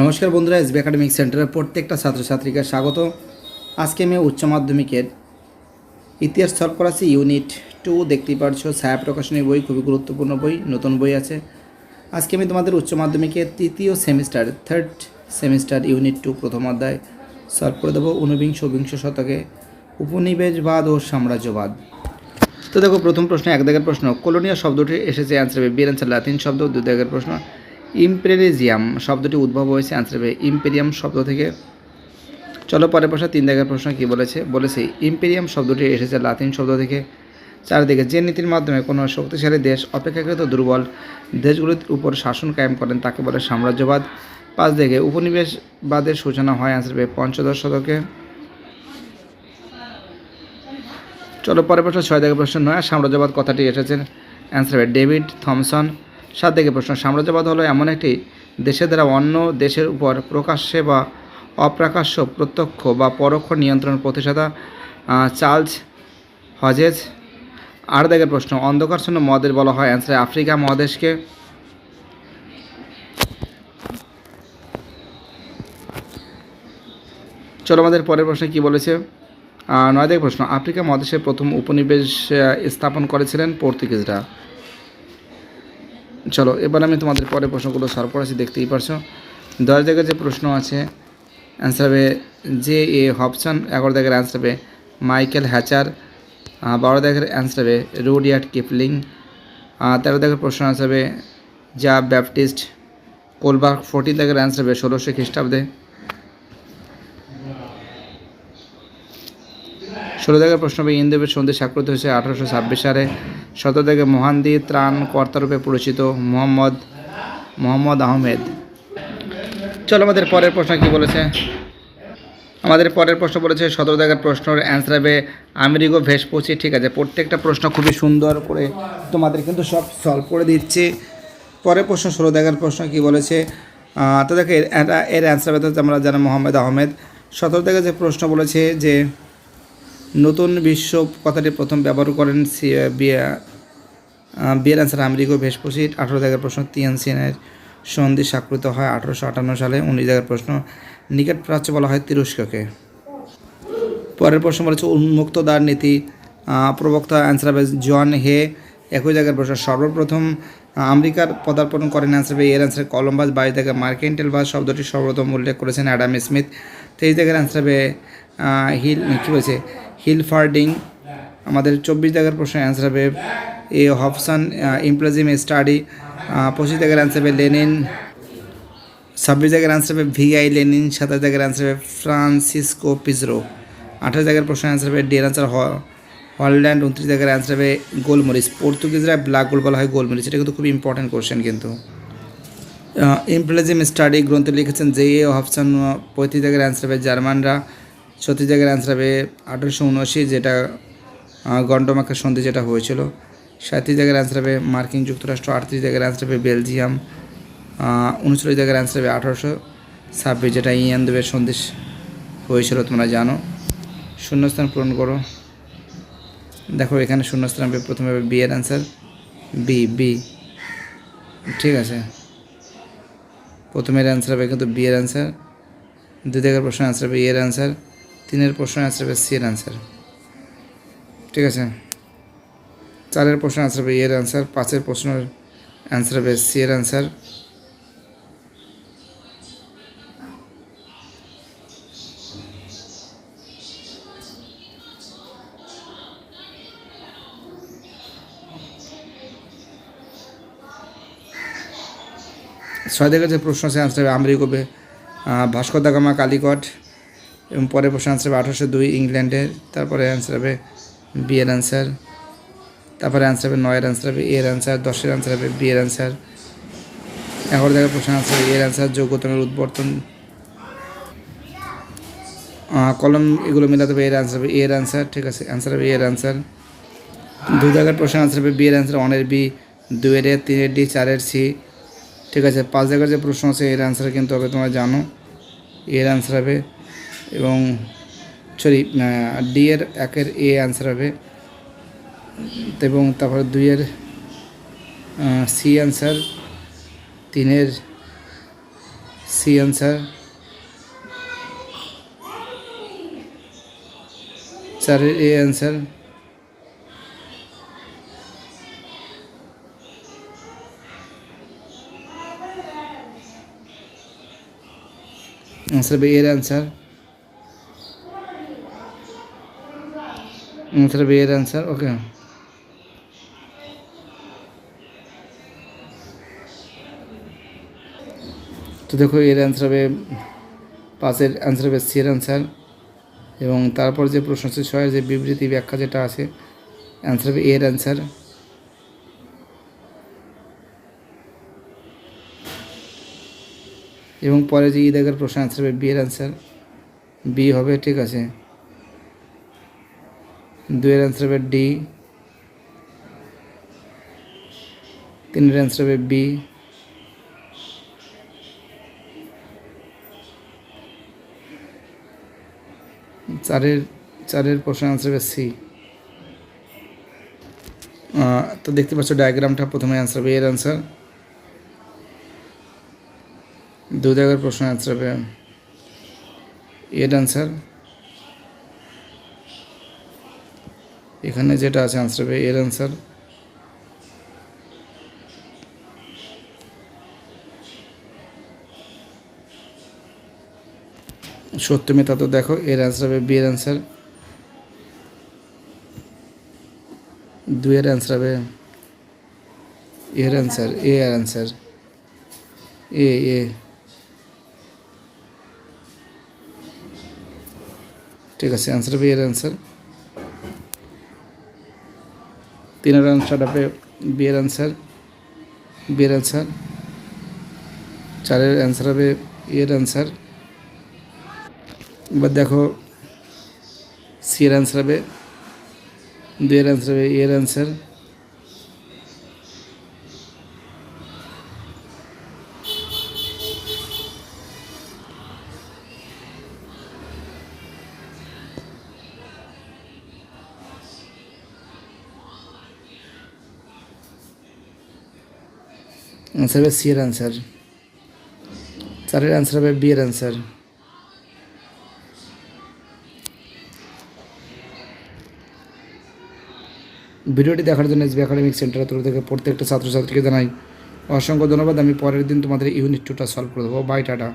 নমস্কার বন্ধুরা, SB academic সেন্টারের প্রত্যেকটা ছাত্রছাত্রীকে স্বাগত। আজকে আমি উচ্চ মাধ্যমিকের ইতিহাস সলভ করাছি ইউনিট টু দেখতেই পারছ। ছায়া প্রকাশনী বই, খুবই গুরুত্বপূর্ণ বই, নতুন বই আছে। আজকে আমি তোমাদের উচ্চ মাধ্যমিকের তৃতীয় semester third semester unit two প্রথম অধ্যায় সলভ করে দেবো। ঊনবিংশ, বিংশ শতকে উপনিবেশবাদ ও সাম্রাজ্যবাদ। তো দেখো, প্রথম প্রশ্ন এক দাগের প্রশ্ন, কলোনিয়া শব্দটি এসেছে অ্যান্সার বিয়ের অ্যান্সার লাতিন শব্দ, দুই দাগের প্রশ্ন ইম্পেরিজিয়াম শব্দটি উদ্ভব হয়েছে। অ্যান্সার হবে, ইম্পেরিয়াম শব্দ থেকে। চলো পরে প্রশ্ন তিন দাগের প্রশ্ন কি বলেছে? বলেছে, ইম্পেরিয়াম শব্দটি এসেছে লাতিন শব্দ থেকে। চারদিকে যে নীতির মাধ্যমে কোনো শক্তিশালী দেশ অপেক্ষাকৃত দুর্বল দেশগুলির উপর শাসন কায়েম করেন, তাকে বলে সাম্রাজ্যবাদ। পাঁচ দিকে উপনিবেশবাদের সূচনা হয় অ্যান্সার হবে, পঞ্চদশ শতকে। চলো পরের প্রশ্ন, ছয় থেকে প্রশ্ন নয়, সাম্রাজ্যবাদ কথাটি এসেছেন অ্যান্সার হবে, ডেভিড থমসন সাত থেকে প্রশ্ন, সাম্রাজ্যবাদ হলো এমন একটি দেশের দ্বারা অন্য দেশের উপর প্রকাশ্যে বা অপ্রকাশ্য প্রত্যক্ষ বা পরোক্ষ নিয়ন্ত্রণ প্রতিষ্ঠাতা চার্লস হজেজ। আট দাগের প্রশ্ন অন্ধকারশূন্য মহাদেশ বলা হয় অ্যান্সার আফ্রিকা মহাদেশকে। চলো আমাদের পরের প্রশ্নে কি বলেছে? নয় প্রশ্ন, আফ্রিকা মহাদেশের প্রথম উপনিবেশ স্থাপন করেছিলেন পর্তুগিজরা। চলো, এবার আমি তোমাদের পরের প্রশ্নগুলো সলভ করেছি, দেখতেই পারছ। দশ জায়গায় যে প্রশ্ন আছে অ্যান্সার হবে জে এ হপসন এগারো দাগের অ্যান্সার হবে মাইকেল হ্যাচার বারো দাগের অ্যান্সার হবে রুডিয়ার্ড কিপলিং তেরো দাগের প্রশ্ন আসবে জা ব্যাপটিস্ট কোলবার্গ ফোরটিন দাগের অ্যান্সার হবে ষোলোশো খ্রিস্টাব্দে। ষোলো দাগের প্রশ্ন হবে ইন্দেবের সন্ধি স্বাক্ষরিত হয়েছে আঠারোশো ছাব্বিশ সালে। সতেরো দাগে মহান্দি ত্রাণ কর্তারূপে পরিচিত মোহাম্মদ মোহাম্মদ আহমেদ। চলো আমাদের পরের প্রশ্ন কি বলেছে? আমাদের পরের প্রশ্ন বলেছে, সতেরো দাগের প্রশ্নের অ্যান্সার হবে আমেরিগো ভেসপুচি ঠিক আছে, প্রত্যেকটা প্রশ্ন খুবই সুন্দর করে তোমাদের কিন্তু সব সলভ করে দিচ্ছি। পরের প্রশ্ন, ষোলো দাগের প্রশ্ন কি বলেছে? তো দেখো, এর অ্যান্সার হবে আমরা জানো মোহাম্মদ আহমেদ। সতেরো দাগের যে প্রশ্ন বলেছে যে নতুন বিশ্ব কথাটি প্রথম ব্যবহার করেন বিয়া বিয়ের অ্যান্সার আমেরিকো ভেসপুসিট আঠারো জায়গার প্রশ্ন তিয়ান সিনের সন্ধি স্বাক্ষরিত হয় আঠেরোশো আটান্ন সালে। উনিশ জায়গার প্রশ্ন নিকট প্রাচ্য বলা হয় তিরস্ককে। পরের প্রশ্ন বলেছে, উন্মুক্ত দ্বার নীতি প্রবক্তা অ্যান্সার হবে জন হে। একই জায়গার প্রশ্ন, সর্বপ্রথম আমেরিকার পদার্পণ করেন অ্যান্সার হবে, এর অ্যান্সার কলম্বাস, বাইশ জায়গায় মার্কেন্টেল বাস শব্দটি সর্বপ্রথম উল্লেখ করেছেন অ্যাডাম স্মিথ। তেইশ জায়গার অ্যান্সার হবে হিল কী বলছে? Hilferding. আমাদের চব্বিশ জায়গার প্রশ্ন অ্যান্সার হবে। এ হবসন ইমপ্লাজিম স্টাডি পঁচিশ জায়গার অ্যান্সার হবে লেনিন। ছাব্বিশ জায়গার অ্যান্সার হবে ভিআই লেনিন। সাতাশ জায়গার অ্যান্সার হবে ফ্রান্সিসকো পিজরো। আঠাশ জায়গার প্রশ্ন অ্যান্সার হবে ডের অ্যান্সার হল্যান্ড। উনত্রিশ জায়গার অ্যান্সার হবে গোলমরিচ। পর্তুগিজরা ব্ল্যাক গোল বলা হয় গোলমরিচ। এটা কিন্তু খুব ইম্পর্টেন্ট কোশ্চেন কিন্তু। ইমপ্লাজিম স্টাডি গ্রন্থ লিখেছেন জে এ হবসন পঁয়ত্রিশ জায়গার অ্যান্সার হবে জার্মানরা। ছত্রিশ জায়গার অ্যান্সার হবে আঠারোশো উনআশি, যেটা গন্ডমাখা সন্ধি যেটা হয়েছিল। সাঁত্রিশ জায়গার অ্যান্সার হবে মার্কিন যুক্তরাষ্ট্র, আটত্রিশ জায়গার অ্যান্সার হবে বেলজিয়াম উনচল্লিশ জায়গার অ্যান্সার হবে আঠারোশো ছাব্বিশ, যেটা ইয়ান দেবের সন্দেশ হয়েছিল, তোমরা জানো। শূন্যস্থান পূরণ করো। দেখো, এখানে শূন্যস্থান হবে, প্রথমে হবে বি এর অ্যান্সার বি বি ঠিক আছে। প্রথমের অ্যান্সার হবে কিন্তু বি এর অ্যান্সার দুই জায়গার প্রশ্ন অ্যান্সার হবে এর অ্যান্সার তিনের প্রশ্ন অ্যান্সার হবে সি এর অ্যান্সার ঠিক আছে? চারের প্রশ্ন অ্যান্সার হবে এর অ্যান্সার পাঁচের প্রশ্নের অ্যান্সার হবে সি এর অ্যান্সার ছয় থেকে যে প্রশ্ন আছে অ্যান্সার হবে আমেরিকবে ভাস্কর দা গামা, কালিকট। এবং পরের প্রশ্ন অ্যান্সার হবে আঠারোশো দুই ইংল্যান্ডের তারপরে অ্যান্সার হবে বি এর অ্যান্সার তারপরে অ্যান্সার হবে নয়ের অ্যান্সার হবে এর অ্যান্সার দশের অ্যান্সার হবে বি এর অ্যান্সার এগারো জায়গায় প্রশ্ন আনসার হবে এর অ্যান্সার যোগ্যতমের উদ্বর্তন কলম এগুলো মেলাতে হবে এর অ্যান্সার হবে এর অ্যান্সার ঠিক আছে অ্যান্সার হবে এর অ্যান্সার দু জায়গার প্রশ্ন অ্যান্সার হবে বি এর অ্যান্সার ওয়ানের বি দুয়ের এ তিনের ডি চারের সি ঠিক আছে পাঁচ জায়গার যে প্রশ্ন আছে এর অ্যান্সার কিন্তু হবে তোমরা জানো এর অ্যান্সার হবে এবং সরি ডি এর একের এ অ্যান্সার হবে। এবং তারপরে দুইয়ের সি অ্যান্সার তিনের সি অ্যান্সার চারের এ অ্যান্সার আনসার বি এর অ্যান্সার আনসার বি এর অ্যান্সার ওকে তো দেখো এর অ্যান্সার হবে পাঁচের অ্যান্সার হবে সি এর অ্যান্সার এবং তারপর যে প্রশ্ন আছে ছয়ের যে বিবৃতি ব্যাখ্যা যেটা আছে অ্যান্সার হবে এর অ্যান্সার এবং পরে যে ঈদ আগের প্রশ্ন অ্যান্সার হবে বি এর অ্যান্সার বি হবে, ঠিক আছে। দুয়ের অ্যান্সার হবে ডি তিনের অ্যান্সার হবে বি চারের চারের প্রশ্ন আনসার হবে সি তো দেখতে পাচ্ছ ডায়াগ্রামটা প্রথমে আনসার হবে এর আনসার দু জায়গার প্রশ্ন আনসার হবে এর আনসার এখানে যেটা আছে আনসার হবে, এর আনসার সত্য মিথ্যা তো দেখো, এর অ্যান্সার হবে, বি এর অ্যান্সার দুইয়ের অ্যান্সার হবে এর অ্যান্সার এ এর অ্যান্সার এ এ। ঠিক আছে অ্যান্সার হবে এর অ্যান্সার তিনের অ্যান্সার হবে বি এর অ্যান্সার বিয়ের অ্যান্সার চারের অ্যান্সার হবে এর অ্যান্সার এবার দেখো সি এর অ্যান্সার হবে দুয়ের অ্যান্সার হবে এর অ্যান্সার অ্যান্সার হবে সি এর আনসার চারের আনসার হবে বি এর আনসার ভিডিওটি দেখার জন্য এসবি একাডেমিক সেন্টারের তরফ থেকে প্রত্যেকটা ছাত্রছাত্রীকে জানাই অসংখ্য ধন্যবাদ। আমি পরের দিন তোমাদের ইউনিট টুটা সলভ করে দেবো। Bye tata.